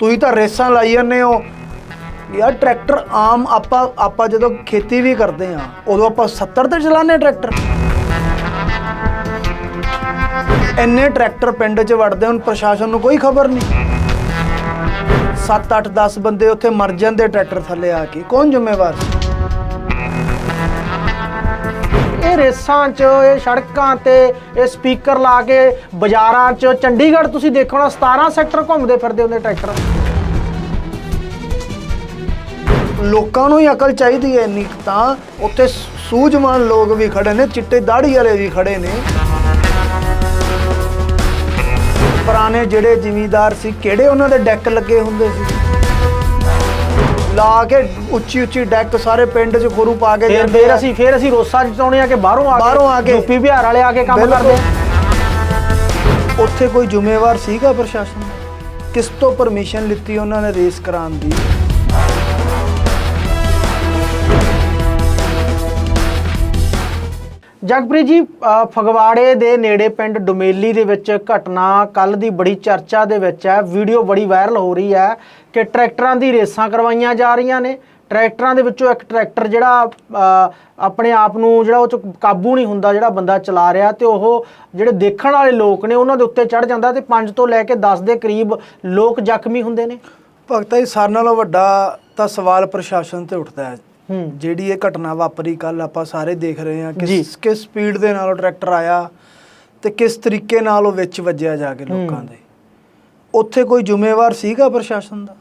ਤੁਸੀਂ ਤਾਂ ਰੇਸਾਂ ਲਾਈ ਜਾਂਦੇ ਹੋ। ਯਾਰ ਟਰੈਕਟਰ ਆਮ ਆਪਾਂ ਆਪਾਂ ਜਦੋਂ ਖੇਤੀ ਵੀ ਕਰਦੇ ਆ ਉਦੋਂ ਆਪਾਂ 70 ਤੇ ਚਲਾਉਂਦੇ ਟਰੈਕਟਰ। ਇੰਨੇ ਟਰੈਕਟਰ ਪਿੰਡ 'ਚ ਵੜਦੇ ਹੁਣ ਪ੍ਰਸ਼ਾਸਨ ਨੂੰ ਕੋਈ ਖਬਰ ਨਹੀਂ। 7 8 10 ਬੰਦੇ ਉੱਥੇ ਮਰ ਜਾਂਦੇ ਟਰੈਕਟਰ ਥੱਲੇ ਆ ਕੇ। ਕੌਣ ਜ਼ਿੰਮੇਵਾਰ? ਇਹ ਰੇਸਾਂ 'ਚ, ਇਹ ਸੜਕਾਂ ਤੇ, ਇਹ ਸਪੀਕਰ ਲਾ ਕੇ ਬਾਜ਼ਾਰਾਂ 'ਚ। ਚੰਡੀਗੜ੍ਹ ਤੁਸੀਂ ਦੇਖੋ ਨਾ 17 ਸੈਕਟਰ ਘੁੰਮਦੇ ਫਿਰਦੇ ਹੁੰਦੇ ਟਰੈਕਟਰ। ਲੋਕਾਂ ਨੂੰ ਹੀ ਅਕਲ ਚਾਹੀਦੀ ਹੈ ਇੰਨੀ ਤਾਂ। ਉੱਥੇ ਸੂਝਵਾਨ ਲੋਕ ਵੀ ਖੜੇ ਨੇ, ਚਿੱਟੇ ਦਾੜੀ ਵਾਲੇ ਵੀ ਖੜੇ ਨੇ। ਪੁਰਾਣੇ ਜਿਹੜੇ ਜਿਮੀਦਾਰ ਸੀ, ਕਿਹੜੇ ਉਹਨਾਂ ਦੇ ਡੈਕ ਲੱਗੇ ਹੁੰਦੇ ਸੀ? ਲਾ ਕੇ ਉੱਚੀ ਉੱਚੀ ਡੈਕ ਸਾਰੇ ਪਿੰਡ 'ਚ ਖੋਰੂ ਪਾ ਕੇ ਫਿਰ ਜਾਂਦੇ ਫਿਰ। ਅਸੀਂ ਫਿਰ ਅਸੀਂ ਰੋਸਾ ਜਿਤਾਉਣੇ ਆ ਕਿ ਬਾਹਰੋਂ ਆ ਕੇ ਬਾਹਰੋਂ ਆ ਕੇ। ਯੂਪੀ ਬਿਹਾਰ ਵਾਲੇ ਆ ਕੇ ਕੰਮ। ਕਰਦੇ ਆ। ਉੱਥੇ ਕੋਈ ਜ਼ਿੰਮੇਵਾਰ ਸੀਗਾ ਪ੍ਰਸ਼ਾਸਨ ਕਿਸ ਤੋਂ ਪਰਮਿਸ਼ਨ ਲਿੱਤੀ ਉਹਨਾਂ ਨੇ ਰੇਸ ਕਰਾਉਣ ਦੀ ਜਗਪ੍ਰੀਤ ਜੀ ਫਗਵਾੜੇ ਦੇ ਨੇੜੇ ਪਿੰਡ ਡੁਮੇਲੀ ਦੇ ਵਿੱਚ ਘਟਨਾ ਕੱਲ ਦੀ ਬੜੀ ਚਰਚਾ ਦੇ ਵਿੱਚ ਹੈ। ਵੀਡੀਓ ਬੜੀ ਵਾਇਰਲ ਹੋ ਰਹੀ ਹੈ ਕਿ ਟਰੈਕਟਰਾਂ ਦੀ ਰੇਸਾਂ ਕਰਵਾਈਆਂ ਜਾ ਰਹੀਆਂ ਨੇ। ਟਰੈਕਟਰਾਂ ਦੇ ਵਿੱਚੋਂ ਇੱਕ ਟਰੈਕਟਰ ਜਿਹੜਾ ਆਪਣੇ ਆਪ ਨੂੰ ਜਿਹੜਾ ਉਹ ਚ ਕਾਬੂ ਨਹੀਂ ਹੁੰਦਾ, ਜਿਹੜਾ ਬੰਦਾ ਚਲਾ ਰਿਹਾ ਤੇ ਉਹ ਜਿਹੜੇ ਦੇਖਣ ਵਾਲੇ ਲੋਕ ਨੇ, ਉਹਨਾਂ ਦੇ ਉੱਤੇ ਚੜ ਜਾਂਦਾ ਤੇ 5 ਤੋਂ ਲੈ ਕੇ 10 ਦੇ ਕਰੀਬ ਲੋਕ ਜ਼ਖਮੀ ਹੁੰਦੇ ਨੇ। ਭਗਤਾ ਜੀ ਸਾਰਿਆਂ ਨਾਲੋਂ ਵੱਡਾ ਤਾਂ ਸਵਾਲ ਪ੍ਰਸ਼ਾਸਨ ਤੇ ਉੱਠਦਾ ਹੈ। ਹੂੰ। ਜਿਹੜੀ ਇਹ ਘਟਨਾ ਵਾਪਰੀ ਕੱਲ ਆਪਾਂ ਸਾਰੇ ਦੇਖ ਰਹੇ ਹਾਂ ਜੀ। ਕਿਸ ਕਿਸ ਸਪੀਡ ਦੇ ਨਾਲ ਉਹ ਟਰੈਕਟਰ ਆਇਆ ਤੇ ਕਿਸ ਤਰੀਕੇ ਨਾਲ ਉਹ ਵਿੱਚ ਵੱਜਿਆ ਜਾ ਕੇ ਲੋਕਾਂ ਹੂੰ। ਦੇ। ਉੱਥੇ ਕੋਈ ਜ਼ਿੰਮੇਵਾਰ ਸੀਗਾ ਪ੍ਰਸ਼ਾਸਨ ਦਾ?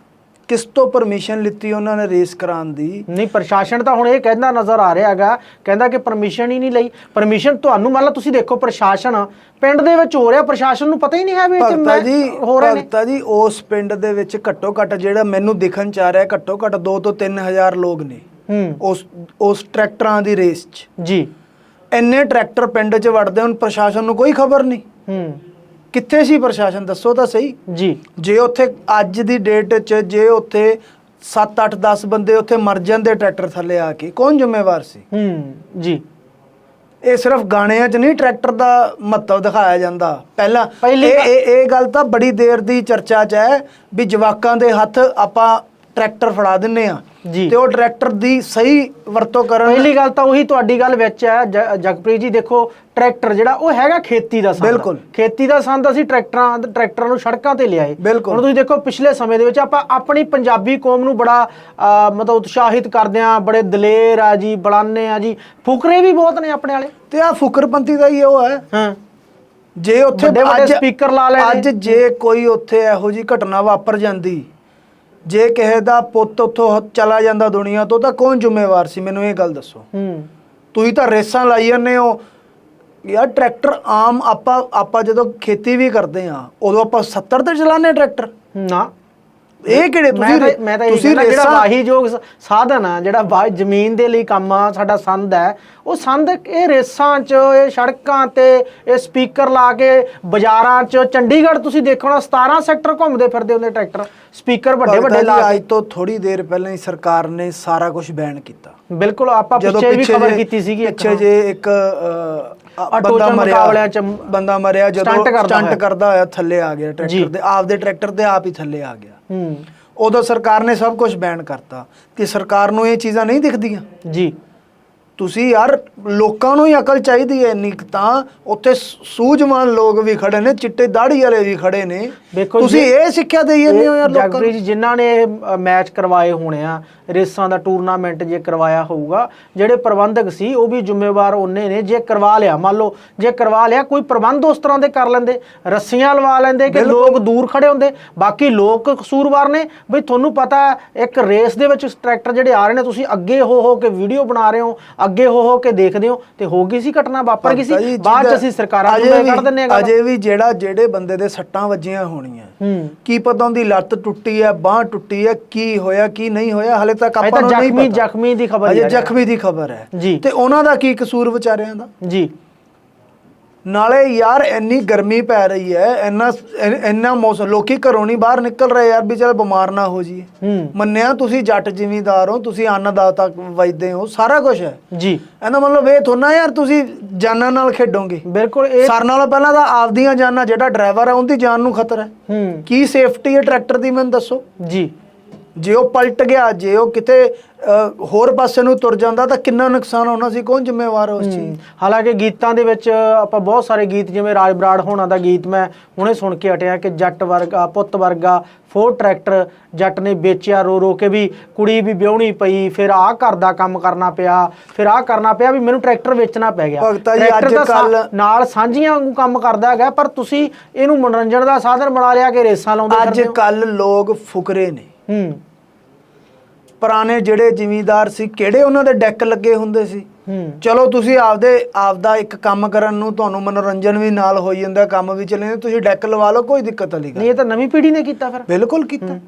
ਕਿਸ ਤੋਂ ਪਰਮਿਸ਼ਨ ਲਿੱਤੀ ਉਹਨਾਂ ਨੇ ਰੇਸ ਕਰਾਉਣ ਦੀ? ਨਹੀਂ ਪ੍ਰਸ਼ਾਸਨ ਤਾਂ ਹੁਣ ਇਹ ਕਹਿੰਦਾ ਨਜ਼ਰ ਆ ਰਿਹਾ ਹੈਗਾ ਕਹਿੰਦਾ ਕਿ ਪਰਮਿਸ਼ਨ ਹੀ ਨਹੀਂ ਲਈ। ਪਰਮਿਸ਼ਨ ਤੁਹਾਨੂੰ ਮੰਨ ਲਓ ਤੁਸੀਂ ਦੇਖੋ ਪ੍ਰਸ਼ਾਸਨ ਪਿੰਡ ਦੇ ਵਿੱਚ ਹੋ ਰਿਹਾ ਪ੍ਰਸ਼ਾਸਨ ਨੂੰ ਪਤਾ ਹੀ ਨਹੀਂ ਹੈ ਵੀ ਭਗਤਾ ਮੈਂ- ਜੀ ਹੋ ਰਹੇ ਨੇ ਭਗਤਾ ਜੀ ਉਸ ਪਿੰਡ ਦੇ ਵਿੱਚ ਘੱਟੋ ਘੱਟ ਜਿਹੜਾ ਮੈਨੂੰ ਦਿਖਣ ਚ ਆ ਰਿਹਾ ਘੱਟੋ ਘੱਟ 2 ਤੋਂ 3000 ਲੋਕ ਨੇ। ਉਸ ਉਸ ਟਰੈਕਟਰਾਂ ਦੀ ਰੇਸ 'ਚ। ਜੀ। ਇੰਨੇ ਟਰੈਕਟਰ ਪਿੰਡ 'ਚ ਵੜਦੇ ਹੁਣ ਪ੍ਰਸ਼ਾਸਨ ਨੂੰ ਕੋਈ ਖਬਰ ਨਹੀਂ। ਹੂੰ। ਕਿੱਥੇ ਸੀ ਪ੍ਰਸ਼ਾਸਨ? ਦੱਸੋ ਤਾਂ ਸਹੀ। ਜੀ। ਜੇ ਉੱਥੇ ਅੱਜ ਦੀ ਡੇਟ 'ਚ ਜੇ ਉੱਥੇ 7 8 10 ਬੰਦੇ ਉੱਥੇ ਮਰ ਜਾਂਦੇ ਟਰੈਕਟਰ ਥੱਲੇ ਆ ਕੇ ਕੌਣ ਜ਼ਿੰਮੇਵਾਰ ਸੀ? ਹੂੰ ਜੀ। ਇਹ ਸਿਰਫ ਗਾਣਿਆਂ 'ਚ ਨਹੀਂ ਟਰੈਕਟਰ ਦਾ ਮਹੱਤਵ ਦਿਖਾਇਆ ਜਾਂਦਾ। ਪਹਿਲਾਂ ਇਹ ਇਹ ਇਹ ਗੱਲ ਤਾਂ ਬੜੀ ਦੇਰ ਦੀ ਚਰਚਾ 'ਚ ਹੈ ਵੀ ਜਵਾਕਾਂ ਦੇ ਹੱਥ ਆਪਾਂ ਟਰੈਕਟਰ ਫੜਾ ਦਿੰਨੇ ਆ। ਜੀ। ਤੇ ਉਹ ਟਰੈਕਟਰ ਦੀ ਸਹੀ ਵਰਤੋਂ ਕਰਨ ਪਹਿਲੀ ਗੱਲ ਤਾਂ ਉਹੀ ਤੁਹਾਡੀ ਗੱਲ ਵਿੱਚ ਹੈ ਜਗਪ੍ਰੀਤ ਜੀ ਦੇਖੋ ਟਰੈਕਟਰ ਜਿਹੜਾ ਉਹ ਹੈਗਾ ਖੇਤੀ ਦਾ ਸੰਦ ਬਿਲਕੁਲ। ਖੇਤੀ ਦਾ ਸੰਦ ਅਸੀਂ ਟਰੈਕਟਰਾਂ ਟਰੈਕਟਰਾਂ ਨੂੰ ਸੜਕਾਂ ਤੇ ਲਿਆਏ। ਹੁਣ ਤੁਸੀਂ ਦੇਖੋ ਪਿਛਲੇ ਸਮੇਂ ਦੇ ਵਿੱਚ ਆਪਾਂ ਆਪਣੀ ਪੰਜਾਬੀ ਕੌਮ ਨੂੰ ਬੜਾ ਮਤਲਬ ਉਤਸ਼ਾਹਿਤ ਕਰਦੇ ਆ ਬੜੇ ਦਲੇਰ ਆ ਜੀ ਬਲਾਨੇ ਆ ਜੀ ਫੁਕਰੇ ਵੀ ਬਹੁਤ ਨੇ ਆਪਣੇ ਵਾਲੇ ਤੇ ਆ ਫੁਕਰਪੰਤੀ ਦਾ ਹੀ ਉਹ ਹੈ ਹਾਂ ਜੇ ਉੱਥੇ ਅੱਜ- speaker ਲਾ ਲੈਣੇ। ਅੱਜ ਜੇ ਕੋਈ ਉੱਥੇ ਇਹੋ ਜੀ ਘਟਨਾ ਵਾਪਰ ਜਾਂਦੀ ਜੇ ਕਿਸੇ ਦਾ ਪੁੱਤ ਉੱਥੋਂ ਚਲਾ ਜਾਂਦਾ ਦੁਨੀਆ ਤੋਂ ਤਾਂ ਕੌਣ ਜ਼ਿੰਮੇਵਾਰ ਸੀ? ਮੈਨੂੰ ਇਹ ਗੱਲ ਦੱਸੋ। ਹੂੰ। ਤੁਸੀਂ ਤਾਂ ਰੇਸਾਂ ਲਾਈ ਜਾਂਦੇ ਹੋ। ਯਾਰ ਟਰੈਕਟਰ ਆਮ ਆਪਾਂ ਆਪਾਂ ਜਦੋਂ ਖੇਤੀ ਵੀ ਕਰਦੇ ਆ ਉਦੋਂ ਆਪਾਂ 70 ਤੇ ਚਲਾਉਂਦੇ ਟਰੈਕਟਰ। ਨਾ। ਇਹ ਕਿਹੜੇ? ਤੁਸੀਂ ਮੈਂ ਤਾਂ ਤੁਸੀਂ ਜਿਹੜਾ ਵਾਹੀਯੋਗ ਸ- ਸਾਧਨ ਆ ਜਿਹੜਾ ਵਾਹ ਜ਼ਮੀਨ ਦੇ ਲਈ ਕੰਮ ਆ ਸਾਡਾ ਸੰਦ ਹੈ ਉਹ ਸੰਦ ਇਹ ਰੇਸਾਂ 'ਚ ਇਹ ਸੜਕਾਂ ਤੇ ਇਹ ਸਪੀਕਰ ਲਾ ਕੇ ਬਾਜ਼ਾਰਾਂ 'ਚ ਚੰਡੀਗੜ੍ਹ ਤੁਸੀਂ ਦੇਖੋ ਨਾ 17 ਸੈਕਟਰ ਘੁੰਮਦੇ ਫਿਰਦੇ ਹੁੰਦੇ ਟਰੈਕਟਰ ਸਪੀਕਰ ਵੱਡੇ ਵੱਡੇ ਲਾ ਅੱਜ ਤੋਂ ਥੋੜੀ ਦੇਰ ਪਹਿਲਾਂ ਹੀ ਸਰਕਾਰ ਨੇ ਸਾਰਾ ਕੁਝ ਬੈਨ ਕੀਤਾ। ਬਿਲਕੁਲ ਆਪਾਂ ਪਿੱਛੇ ਵੀ ਖਬਰ ਕੀਤੀ ਸੀਗੀ ਪਿੱਛੇ ਜੇ ਇੱਕ ਆਟੋ ਬੰਦਾ ਚ ਮਰਿਆ। ਮੁਕਾਬਲਿਆਂ ਚ ਬੰਦਾ ਮਰਿਆ ਜਦੋਂ ਸਟੰਟ ਕਰਦਾ ਹੋਇਆ। ਥੱਲੇ ਆ ਗਿਆ। ਟਰੈਕਟਰ ਦੇ ਆਪਦੇ ਟਰੈਕਟਰ ਦੇ ਆਪ ਹੀ ਥੱਲੇ ਆ ਗਿਆ। ਹੂੰ। ਉਦੋਂ ਸਰਕਾਰ ਨੇ ਸਭ ਕੁਝ ਬੈਨ ਕਰਤਾ ਕਿ ਸਰਕਾਰ ਨੂੰ ਇਹ ਚੀਜ਼ਾਂ ਨਹੀਂ ਦਿਖਦੀਆਂ। ਜੀ। ਤੁਸੀਂ ਯਾਰ ਲੋਕਾਂ ਨੂੰ ਹੀ ਅਕਲ ਚਾਹੀਦੀ ਹੈ ਇੰਨੀ ਕੁ ਤਾਂ। ਉੱਥੇ ਸ- ਸੂਝਵਾਨ ਲੋਕ ਵੀ ਖੜੇ ਨੇ ਚਿੱਟੇ ਦਾੜੀ ਵਾਲੇ ਵੀ ਖੜੇ ਨੇ। ਤੁਸੀਂ ਇਹ ਸਿੱਖਿਆ ਦੇਈ ਜਾਂਦੇ ਹੋ ਯਾਰ ਲੋਕਾਂ ਨੂੰ? ਜਗਪ੍ਰੀਤ ਜੀ ਜਿਨ੍ਹਾਂ ਨੇ ਇਹ ਮੈਚ ਕਰਵਾਏ ਹੋਣੇ ਆ ਰੇਸਾਂ ਦਾ ਟੂਰਨਾਮੈਂਟ ਜੇ ਕਰਵਾਇਆ ਹੋਊਗਾ ਜਿਹੜੇ ਪ੍ਰਬੰਧਕ ਸੀ ਉਹ ਵੀ ਜ਼ਿੰਮੇਵਾਰ ਉਹਨੇ ਨੇ। ਜੇ ਕਰਵਾ ਲਿਆ ਮੰਨ ਲਓ ਜੇ ਕਰਵਾ ਲਿਆ ਕੋਈ ਪ੍ਰਬੰਧ ਉਸ ਤਰ੍ਹਾਂ ਦੇ ਕਰ ਲੈਂਦੇ। ਰੱਸੀਆਂ ਲਵਾ ਲੈਂਦੇ ਕਿ ਲੋਕ ਦੂਰ ਖੜੇ ਹੁੰਦੇ। ਬਾਕੀ ਲੋਕ ਕਸੂਰਵਾਰ ਨੇ। ਬਈ ਤੁਹਾਨੂੰ ਪਤਾ ਹੈ, ਇੱਕ ਰੇਸ ਦੇ ਵਿੱਚ ਟਰੈਕਟਰ ਜਿਹੜੇ ਆ ਰਹੇ ਨੇ ਤੁਸੀਂ ਅੱਗੇ ਹੋ ਹੋ ਕੇ ਵੀਡੀਓ ਬਣਾ ਰਹੇ ਹੋ। ਅੱਗੇ ਹੋ ਹੋ ਕੇ ਦੇਖਦੇ ਹੋ ਤੇ ਹੋ ਗਈ ਸੀ ਘਟਨਾ ਵਾਪਰ ਗਈ ਸੀ? ਬਾਅਦ ਚ ਅਸੀਂ ਸਰਕਾਰਾਂ ਨੂੰ ਕੱਢ ਦਿੰਨੇ ਆ ਅਜੇ ਵੀ ਜਿਹੜਾ ਜਿਹੜੇ ਬੰਦੇ ਦੇ ਸੱਟਾਂ ਵੱਜੀਆਂ ਹੋਣੀਆਂ ਹੂੰ। ਕੀ ਪਤਾ ਉਹਦੀ ਲੱਤ ਟੁੱਟੀ ਹੈ ਬਾਹ ਟੁੱਟੀ ਹੈ ਕੀ ਹੋਇਆ ਕੀ ਨਹੀਂ ਹੋਇਆ ਹਲੇ ਤੱਕ ਆਪਾਂ ਨੂੰ ਨਹੀਂ ਪਤਾ। ਜ਼ਖਮੀ ਦੀ ਖਬਰ ਅਜੇ ਜ਼ਖਮੀ ਦੀ ਖਬਰ ਹੈ। ਤੇ ਉਹਨਾਂ ਦਾ ਕੀ ਕਸੂਰ ਵਿਚਾਰਿਆਂ ਦਾ? ਜੀ। ਨਾਲੇ ਯਾਰ ਇੰਨੀ ਗਰਮੀ ਪੈ ਰਹੀ ਹੈ ਇੰਨਾ ਇੰਨਾ ਮੌਸਮ ਲੋਕੀ ਘਰੋਂ ਨਹੀਂ ਬਾਹਰ ਨਿਕਲ ਰਹੇ ਯਾਰ ਵੀ ਚੱਲ ਬਿਮਾਰ ਨਾ ਹੋ ਜੀ ਮੰਨਿਆ ਤੁਸੀਂ ਜੱਟ ਜ਼ਿਮੀਂਦਾਰ ਹੋ ਤੁਸੀਂ ਅੰਨਦਾਤਾ ਵਜਦੇ ਹੋ ਸਾਰਾ ਕੁਝ ਹੈ। ਜੀ। ਇਹਦਾ ਮਤਲਬ ਇਹ ਥੋੜਾ ਯਾਰ ਤੁਸੀਂ ਜਾਨਾਂ ਨਾਲ ਖੇਡੋਗੇ। ਬਿਲਕੁਲ ਇਹ ਸਾਰ ਨਾਲੋਂ ਪਹਿਲਾਂ ਤਾਂ ਆਪਦੀਆਂ ਜਾਨਾਂ ਜਿਹੜਾ ਡਰਾਈਵਰ ਹੈ ਉਹਦੀ ਜਾਨ ਨੂੰ ਖਤਰਾ ਹੈ। ਹੂੰ। ਕੀ ਸੇਫਟੀ ਹੈ ਟਰੈਕਟਰ ਦੀ ਮੈਨੂੰ ਦੱਸੋ। ਜੀ। ਜੇ ਉਹ ਪਲਟ ਗਿਆ ਜੇ ਉਹ ਕਿਤੇ ਹੋਰ ਪਾਸੇ ਨੂੰ ਤੁਰ ਜਾਂਦਾ ਤਾਂ ਕਿੰਨਾ ਨੁਕਸਾਨ ਹੋਣਾ ਸੀ ਕੌਣ ਜ਼ਿੰਮੇਵਾਰ ਉਸ ਚੀਜ਼ ਹਾਲਾਂਕਿ ਗੀਤਾਂ ਦੇ ਵਿੱਚ ਆਪਾਂ ਬਹੁਤ ਸਾਰੇ ਗੀਤ ਜਿਵੇਂ ਰਾਜ ਬਰਾੜ ਹੋਣਾ ਦਾ ਗੀਤ ਮੈਂ ਹੁਣੇ ਸੁਣ ਕੇ ਹਟਿਆ ਕਿ ਜੱਟ ਵਰਗਾ ਪੁੱਤ ਵਰਗਾ ਫੋਰ ਟਰੈਕਟਰ ਜੱਟ ਨੇ ਵੇਚਿਆ ਰੋ ਰੋ ਕੇ ਵੀ ਕੁੜੀ ਵੀ ਵਿਆਹਣੀ ਪਈ ਫਿਰ ਆਹ ਘਰ ਦਾ ਕੰਮ ਕਰਨਾ ਪਿਆ ਫਿਰ ਆਹ ਕਰਨਾ ਪਿਆ ਵੀ ਮੈਨੂੰ ਟਰੈਕਟਰ ਵੇਚਣਾ ਪੈ ਗਿਆ। ਭਗਤਾ ਜੀ, ਨਾਲ ਸਾਂਝੀਆਂ ਵਾਂਗੂ ਕੰਮ ਕਰਦਾ ਹੈਗਾ ਪਰ ਤੁਸੀਂ ਇਹਨੂੰ ਮਨੋਰੰਜਨ ਦਾ ਸਾਧਨ ਬਣਾ ਲਿਆ ਕਿ ਰੇਸਾਂ ਲਾਉਂਦੇ ਅੱਜ। ਕੱਲ ਲੋਕ ਫੁਕਰੇ ਨੇ। ਹੂੰ। ਪੁਰਾਣੇ ਜਿਹੜੇ ਜ਼ਿਮੀਂਦਾਰ ਸੀ ਕਿਹੜੇ ਉਹਨਾਂ ਦੇ ਡੈਕ ਲੱਗੇ ਹੁੰਦੇ ਸੀ? ਹੂੰ। ਚਲੋ ਤੁਸੀਂ ਆਪਦੇ ਆਪਦਾ ਇੱਕ ਕੰਮ ਕਰਨ ਨੂੰ ਤੁਹਾਨੂੰ ਮਨੋਰੰਜਨ ਵੀ ਨਾਲ ਹੋਈ ਜਾਂਦਾ ਕੰਮ ਵੀ ਚੱਲੇ ਤੁਸੀਂ ਡੈਕ ਲਵਾ ਲਓ ਕੋਈ ਦਿੱਕਤ ਨਹੀਂ ਇਹ ਤਾਂ ਨਵੀਂ ਪੀੜ੍ਹੀ ਨੇ ਕੀਤਾ ਫਿਰ। ਬਿਲਕੁਲ ਕੀਤਾ।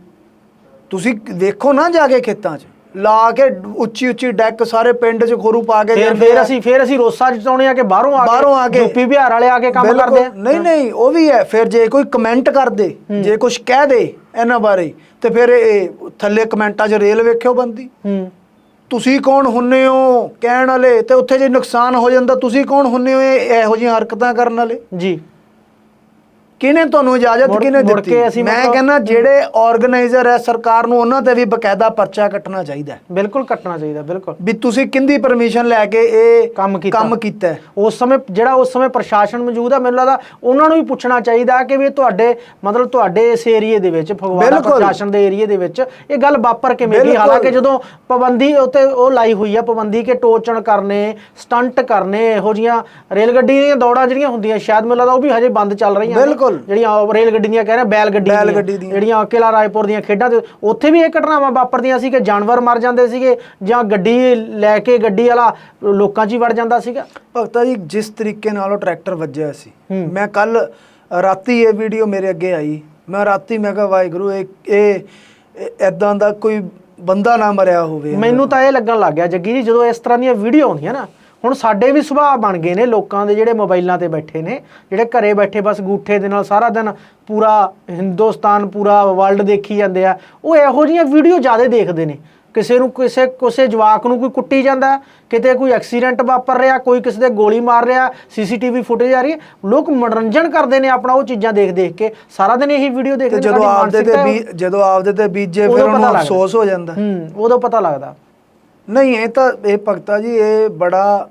ਤੁਸੀਂ ਦੇਖੋ ਨਾ ਜਾ ਕੇ ਖੇਤਾਂ 'ਚ। ਲਾ ਕੇ ਉੱਚੀ ਉੱਚੀ ਡੈਕ ਸਾਰੇ ਪਿੰਡ 'ਚ ਖੋਰੂ ਪਾ ਕੇ ਫਿਰ ਫਿਰ। ਅਸੀਂ ਫਿਰ ਅਸੀਂ ਰੋਸਾ ਜਤਾਉਣੇ ਆ ਕਿ ਬਾਹਰੋਂ ਆ ਕੇ ਬਾਹਰੋਂ ਆ ਕੇ ਯੂਪੀ ਬਿਹਾਰ ਵਾਲੇ ਆ ਕੇ ਕੰਮ। ਕਰਦੇ ਆ। ਨਹੀਂ ਨਹੀਂ ਉਹ ਵੀ ਹੈ। ਫਿਰ ਜੇ ਕੋਈ ਕਮੈਂਟ ਕਰ ਦੇ ਜੇ ਕੁਝ ਕਹਿ ਦੇ ਇਹਨਾਂ ਬਾਰੇ ਤੇ ਫਿਰ ਇਹ ਥੱਲੇ ਕਮੈਂਟਾਂ 'ਚ ਰੇਲ ਵੇਖਿਓ ਬੰਦੀ। ਹੂੰ। ਤੁਸੀਂ ਕੌਣ ਹੁੰਨੇ ਹੋ ਕਹਿਣ ਵਾਲੇ? ਤੇ ਉੱਥੇ ਜੇ ਨੁਕਸਾਨ ਹੋ ਜਾਂਦਾ ਤੁਸੀਂ ਕੌਣ ਹੁੰਨੇ ਹੋ ਇਹੋ ਜਿਹੀਆਂ ਹਰਕਤਾਂ ਕਰਨ ਵਾਲੇ? ਜੀ। ਕਿਹਨੇ ਤੁਹਾਨੂੰ ਇਜਾਜ਼ਤ ਮੁੜ- ਕਿਹਨੇ ਮੁੜ ਦਿੱਤੀ ਅਸੀਂ ਮੈਂ ਮਤਲਬ- ਕਹਿੰਦਾ ਜਿਹੜੇ ਆਰਗੇਨਾਈਜ਼ਰ ਹੈ ਸਰਕਾਰ ਨੂੰ ਉਹਨਾਂ ਤੇ ਵੀ ਬਕਾਇਦਾ ਪਰਚਾ ਕੱਟਣਾ ਚਾਹੀਦਾ ਹੈ। ਬਿਲਕੁਲ ਕੱਟਣਾ ਚਾਹੀਦਾ ਬਿਲਕੁਲ ਵੀ ਤੁਸੀਂ ਕਿੰਦੀ ਪਰਮਿਸ਼ਨ ਲੈ ਕੇ ਇਹ ਕੰਮ ਕੀਤਾ। ਕੰਮ ਕੀਤਾ ਹੈ। ਉਸ ਸਮੇਂ ਜਿਹੜਾ ਉਸ ਸਮੇਂ ਪ੍ਰਸ਼ਾਸਨ ਮੌਜੂਦ ਆ ਮੈਨੂੰ ਲੱਗਦਾ ਉਹਨਾਂ ਨੂੰ ਵੀ ਪੁੱਛਣਾ ਚਾਹੀਦਾ ਕਿ ਵੀ ਤੁਹਾਡੇ ਮਤਲਬ ਤੁਹਾਡੇ ਇਸ ਏਰੀਏ ਦੇ ਵਿੱਚ ਫਗਵਾੜਾ ਬਿਲਕੁਲ। ਪ੍ਰਸ਼ਾਸਨ ਦੇ ਏਰੀਏ ਦੇ ਵਿੱਚ ਇਹ ਗੱਲ ਵਾਪਰ ਕਿਵੇਂ ਗਈ ਬਿਲਕੁਲ। ਹਾਲਾਂਕਿ ਜਦੋਂ ਪਾਬੰਦੀ ਉੱਤੇ ਉਹ ਲਾਈ ਹੋਈ ਆ ਪਾਬੰਦੀ ਕਿ ਟੋਚਣ ਕਰਨੇ ਸਟੰਟ ਕਰਨੇ ਇਹੋ ਜੀਆਂ ਰੇਲ ਗੱਡੀ ਦੀਆਂ ਦੌੜਾਂ ਜਿਹੜੀਆਂ ਹੁੰਦੀਆਂ ਸ਼ਾਇਦ ਮੈਨੂੰ ਲੱਗਦਾ ਉਹ ਵੀ ਹਜੇ ਬੰਦ ਚੱਲ ਰਹੀਆਂ ਨੇ। ਬਿਲਕੁਲ। ਜਿਹੜੀਆਂ ਉਹ ਰੇਲ ਗੱਡੀ ਦੀਆਂ ਕਹਿ ਰਹੇ ਬੈਲ ਗੱਡੀ ਦੀਆਂ। ਜਿਹੜੀਆਂ ਕਿਲਾ ਰਾਏਪੁਰ ਦੀਆਂ ਖੇਡਾਂ ਤੇ ਉੱਥੇ ਵੀ ਇਹ ਘਟਨਾਵਾਂ ਵਾਪਰਦੀਆਂ ਸੀ ਕਿ ਜਾਨਵਰ ਮਰ ਜਾਂਦੇ ਸੀਗੇ ਜਾਂ ਗੱਡੀ ਲੈ ਕੇ ਗੱਡੀ ਵਾਲਾ ਲੋਕਾਂ 'ਚ ਹੀ ਵੜ ਜਾਂਦਾ ਸੀਗਾ? ਭਗਤਾ ਜੀ ਜਿਸ ਤਰੀਕੇ ਨਾਲ ਉਹ ਟਰੈਕਟਰ ਵੱਜਿਆ ਸੀ। ਮੈਂ ਕੱਲ ਰਾਤੀ ਇਹ ਵੀਡੀਓ ਮੇਰੇ ਅੱਗੇ ਆਈ। ਮੈਂ ਰਾਤੀ ਮੈਂ ਕਿਹਾ ਵਾਹਿਗੁਰੂ ਇਹ ਇਹ ਐਦਾਂ ਦਾ ਕੋਈ ਬੰਦਾ ਨਾ ਮਰਿਆ ਹੋਵੇ। ਮੈਨੂੰ ਤਾਂ ਇਹ ਲੱਗਣ ਲੱਗ ਗਿਆ ਜੱਗੀ ਜੀ ਜਦੋਂ ਇਸ ਤਰ੍ਹਾਂ ਦੀਆਂ ਵੀਡੀਓ ਆਉਂਦੀਆਂ ਨਾ ਹੁਣ ਸਾਡੇ ਵੀ ਸੁਭਾਅ ਬਣ ਗਏ ਨੇ ਲੋਕਾਂ ਦੇ ਜਿਹੜੇ ਮੋਬਾਈਲਾਂ ਤੇ ਬੈਠੇ ਨੇ ਜਿਹੜੇ ਘਰੇ ਬੈਠੇ ਬਸ ਗੂਠੇ ਦੇ ਨਾਲ ਸਾਰਾ ਦਿਨ ਪੂਰਾ ਹਿੰਦੁਸਤਾਨ ਪੂਰਾ ਵਰਲਡ ਦੇਖੀ ਜਾਂਦੇ ਆ ਉਹ ਇਹੋ ਜਿਹੀਆਂ ਵੀਡੀਓ ਜ਼ਿਆਦਾ ਦੇਖਦੇ ਨੇ। ਕਿਸੇ ਨੂੰ ਕਿਸੇ ਕਿਸੇ ਜਵਾਕ ਨੂੰ ਕੋਈ ਕੁੱਟੀ ਜਾਂਦਾ ਕਿਤੇ ਕੋਈ ਐਕਸੀਡੈਂਟ ਵਾਪਰ ਰਿਹਾ ਕੋਈ ਕਿਸੇ ਦੇ ਗੋਲੀ ਮਾਰ ਰਿਹਾ ਸੀਸੀਟੀਵੀ ਫੁਟੇਜ ਆ ਰਹੀ ਹੈ ਲੋਕ ਮਨੋਰੰਜਨ ਕਰਦੇ ਨੇ ਆਪਣਾ ਉਹ ਚੀਜ਼ਾਂ ਦੇਖ ਦੇਖ ਕੇ ਸਾਰਾ ਦਿਨ ਇਹੀ ਵੀਡੀਓ ਦੇਖਦੇ ਨੇ, ਜਦੋਂ ਆਪਦੇ ਤੇ ਜਦੋਂ ਆਪਦੇ ਤੇ ਬੀਜੇ ਫਿਰ ਉਹਨੂੰ। ਅਫਸੋਸ ਹੋ ਜਾਂਦਾ। ਹੂੰ ਉਦੋਂ ਪਤਾ ਲੱਗਦਾ। ਨਹੀਂ ਇਹ ਤਾਂ ਇਹ ਭਗਤਾ ਜੀ ਇਹ ਬੜਾ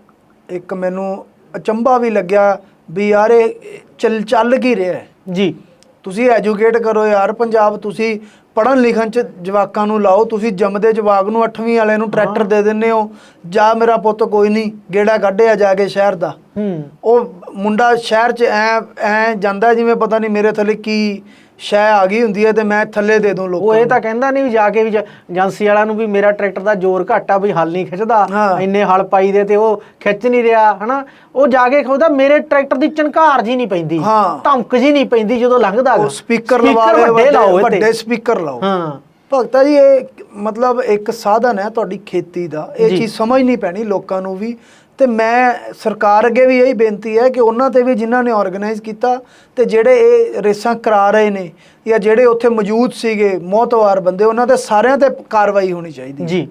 ਇੱਕ ਮੈਨੂੰ ਅਚੰਭਾ ਵੀ ਲੱਗਿਆ ਵੀ ਯਾਰ ਇਹ ਚੱਲ ਚੱਲ ਕੀ ਰਿਹਾ ਹੈ? ਜੀ। ਤੁਸੀਂ ਐਜੂਕੇਟ ਕਰੋ ਯਾਰ ਪੰਜਾਬ ਤੁਸੀਂ ਪੜਨ ਲਿਖਣ ਚ ਜਵਾਕਾਂ ਨੂੰ ਲਾਓ ਤੁਸੀਂ ਜੰਮਦੇ ਜਵਾਕ ਨੂੰ 8ਵੀਂ ਵਾਲੇ ਨੂੰ ਟਰੈਕਟਰ ਦੇ ਦਿੰਦੇ ਹੋ ਜਾ ਮੇਰਾ ਪੁੱਤ ਕੋਈ ਨਹੀਂ ਗੇੜਾ ਕੱਢਿਆ ਜਾ ਕੇ ਸ਼ਹਿਰ ਦਾ। ਹੂੰ। ਉਹ ਮੁੰਡਾ ਸ਼ਹਿਰ ਚ ਐ ਐ ਜਾਂਦਾ ਜਿਵੇਂ ਪਤਾ ਨਹੀਂ ਮੇਰੇ ਥੱਲੇ ਕੀ ਸ਼ੈ ਆ ਗਈ ਹੁੰਦੀ ਹੈ ਤੇ ਮੈਂ ਥੱਲੇ ਦੇ ਦੂੰ ਲੋਕਾਂ ਉਹ ਇਹ। ਤਾਂ ਕਹਿੰਦਾ ਨਹੀਂ ਵੀ ਜਾ ਕੇ ਵੀ ਏਜੰਸੀ ਵਾਲਿਆਂ ਨੂੰ ਵੀ ਮੇਰਾ ਟਰੈਕਟਰ ਦਾ ਜ਼ੋਰ ਘੱਟ ਵੀ ਹਲ ਨਹੀਂ ਖਿੱਚਦਾ। ਇੰਨੇ ਹਲ ਪਾਈ ਦੇ ਤੇ ਉਹ ਖਿੱਚ ਨਹੀਂ ਰਿਹਾ ਹਨਾ ਉਹ ਜਾ ਕੇ ਖੋਦਾ ਮੇਰੇ ਟਰੈਕਟਰ ਦੀ ਚਨਕਾਰ ਜੀ ਨਹੀਂ ਪੈਂਦੀ। ਧਮਕ ਜੀ ਨਹੀਂ ਪੈਂਦੀ ਜਦੋਂ ਲੰਘਦਾ ਉਹ ਸਪੀਕਰ ਲਵਾਵੇ ਵੱਡੇ ਸਪੀਕਰ ਲਾਓ ਹਾਂ ਭਗਤਾ ਜੀ ਇਹ ਮਤਲਬ ਇੱਕ ਸਾਧਨ ਹੈ ਤੁਹਾਡੀ ਖੇਤੀ ਦਾ ਇਹ। ਚੀਜ਼ ਸਮਝਣੀ ਪੈਣੀ ਲੋਕਾਂ ਨੂੰ ਵੀ ਤੇ ਮੈਂ ਸਰਕਾਰ ਅੱਗੇ ਵੀ ਇਹੀ ਬੇਨਤੀ ਹੈ ਕਿ ਉਹਨਾਂ ਤੇ ਵੀ ਜਿਨ੍ਹਾਂ ਨੇ ਆਰਗੇਨਾਈਜ਼ ਕੀਤਾ ਤੇ ਜਿਹੜੇ ਇਹ ਰੇਸਾਂ ਕਰਾ ਰਹੇ ਨੇ ਜਾਂ ਜਿਹੜੇ ਉੱਥੇ ਮੌਜੂਦ ਸੀਗੇ, ਮੌਤਵਾਰ ਬੰਦੇ, ਉਹਨਾਂ ਤੇ ਸਾਰਿਆਂ ਤੇ ਕਾਰਵਾਈ ਹੋਣੀ ਚਾਹੀਦੀ ਜੀ।